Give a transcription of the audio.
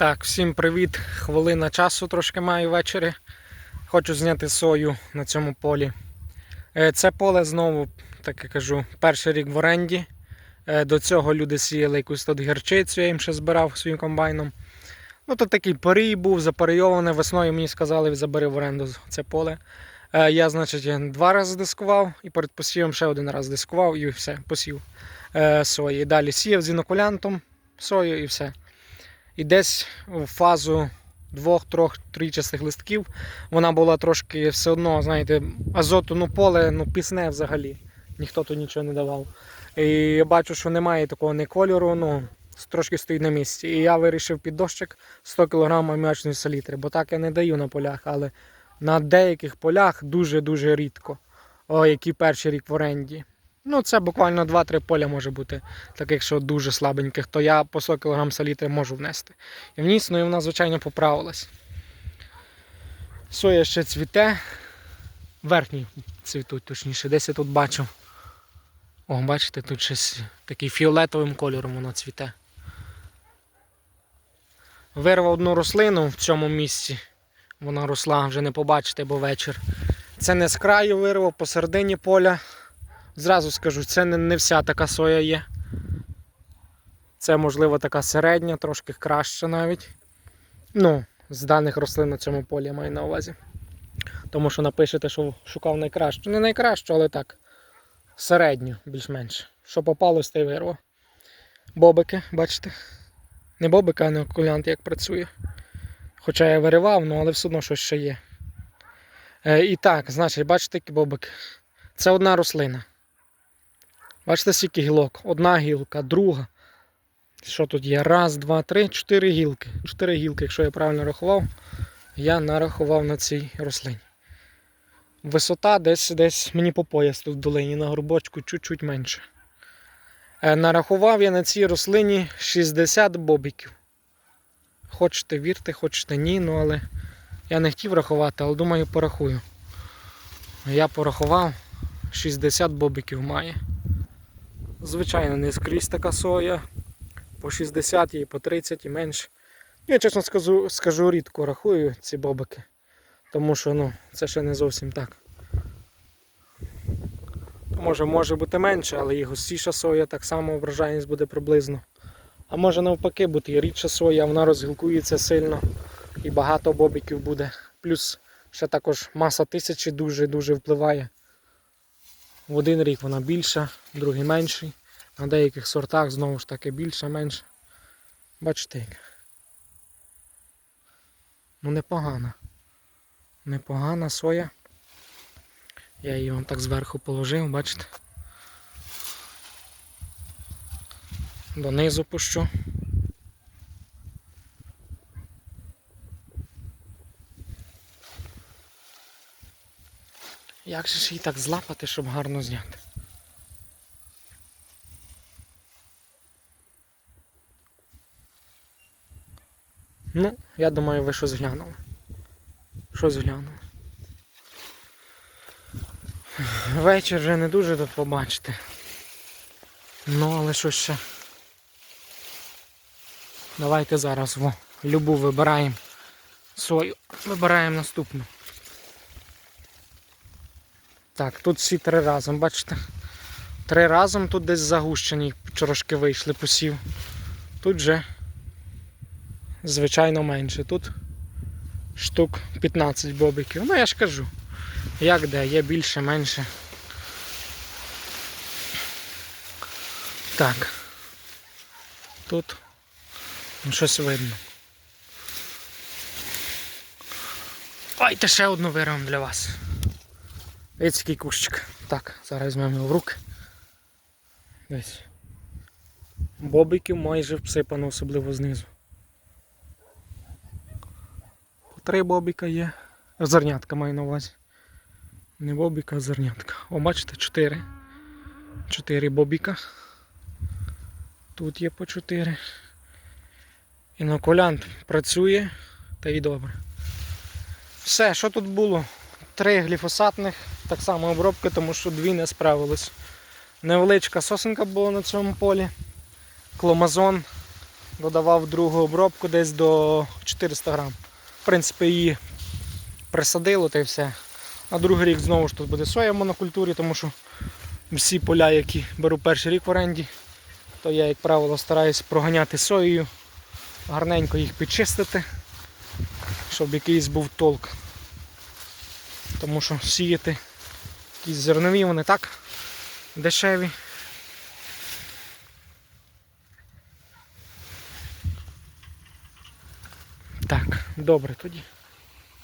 Так, всім привіт. Хвилина часу трошки маю ввечері. Хочу зняти сою на цьому полі. Е, Це поле знову, так я кажу, перший рік в оренді. Е, До цього люди сіяли якусь тут гірчицю, я їм ще збирав своїм комбайном. Ну, то такий порій був, запарийований. Весною мені сказали, забери в оренду це поле. Е, Я, значить, два рази дискував і перед посівом ще один раз дискував і все, посів сої. Далі сіяв з інокулянтом сою і все. І десь в фазу двох-трьох тричастих листків вона була трошки все одно, знаєте, азоту, ну поле, ну пісне взагалі. Ніхто тут нічого не давав. І я бачу, що немає такого ні кольору, ну трошки стоїть на місці. І я вирішив під дощик 100 кг аміачної салітри, бо так я не даю на полях, але на деяких полях дуже-дуже рідко. О, які перший рік в оренді. Ну, це буквально 2-3 поля може бути, таких, що дуже слабеньких, то я по 100 кг салітри можу внести. І вніс, ну і вона, звичайно, поправилась. Соя ще цвіте. Верхні цвітуть, точніше, десь я тут бачу. О, бачите, тут щось такий фіолетовим кольором воно цвіте. Вирвав одну рослину в цьому місці. Вона росла, вже не побачите, бо вечір. Це не з краю вирвав, посередині поля. Зразу скажу, це не, вся така соя є. Це, можливо, така середня, трошки краща навіть. Ну, з даних рослин на цьому полі я маю на увазі. Тому що напишете, що шукав найкращу. Не найкращу, але так. Середню, більш-менш. Що попалось, те й вирвав. Бобики, бачите? Не бобика, а не окулянт як працює. Хоча я виривав, ну але все одно щось ще є. Е, і так, значить, бачите, які бобики. Це одна рослина. Бачите, скільки гілок? Одна гілка, друга. Що тут є? Раз, два, три, чотири гілки. Чотири гілки, якщо я правильно рахував, я нарахував на цій рослині. Висота десь десь мені по пояс тут в долині на горбочку чуть-чуть менше. Е, Нарахував я на цій рослині 60 бобіків. Хочете вірте, хочете ні, ну але я не хотів рахувати, але думаю, порахую. Я порахував 60 бобиків має. Звичайно, не скрізь така соя. По 60 і по 30 і менше. Я чесно скажу, скажу рідко рахую ці бобики. Тому що ну, це ще не зовсім так. Може, може бути менше, але і густіша соя, так само врожайність буде приблизно. А може навпаки бути і рідша соя, вона розгілкується сильно і багато бобиків буде. Плюс ще також маса тисячі дуже-дуже впливає. В один рік вона більша, в другий менший. На деяких сортах знову ж таки більша, менша. Бачите як. Ну непогана. Непогана соя. Я її вам так зверху положив, бачите? Донизу пущу. Як же ж її так злапати, щоб гарно зняти? Ну, я думаю, ви щось глянули. Щось глянули. Вечір вже не дуже тут побачите. Ну, але що ще? Давайте зараз во, любу вибираємо свою. Вибираємо наступну. Так, тут всі три разом, бачите? Три разом тут десь загущені трошки вийшли посів. Тут же звичайно менше. Тут штук 15 бобиків. Ну я ж кажу. Як де, є більше, менше. Так. Тут ну, щось видно. Давайте ще одну вирвемо для вас. Дивіться, який кущик. Так, зараз візьмемо його в руки. Десь. Бобиків майже всипано, особливо знизу. Три бобіка є. Зернятка маю на увазі. Не бобіка, а зернятка. О, бачите, чотири. Чотири бобіка. Тут є по чотири. Інокулянт працює та й добре. Все, що тут було? Три гліфосатних, так само обробки, тому що дві не справились. Невеличка сосенка була на цьому полі. Кломазон додавав другу обробку десь до 400 грам. В принципі, її присадило та й все. На другий рік знову ж тут буде соя в монокультурі, тому що всі поля, які беру перший рік в оренді, то я, як правило, стараюсь проганяти соєю, гарненько їх підчистити, щоб якийсь був толк. Тому що сіяти якісь зернові, вони так дешеві. Так, добре тоді.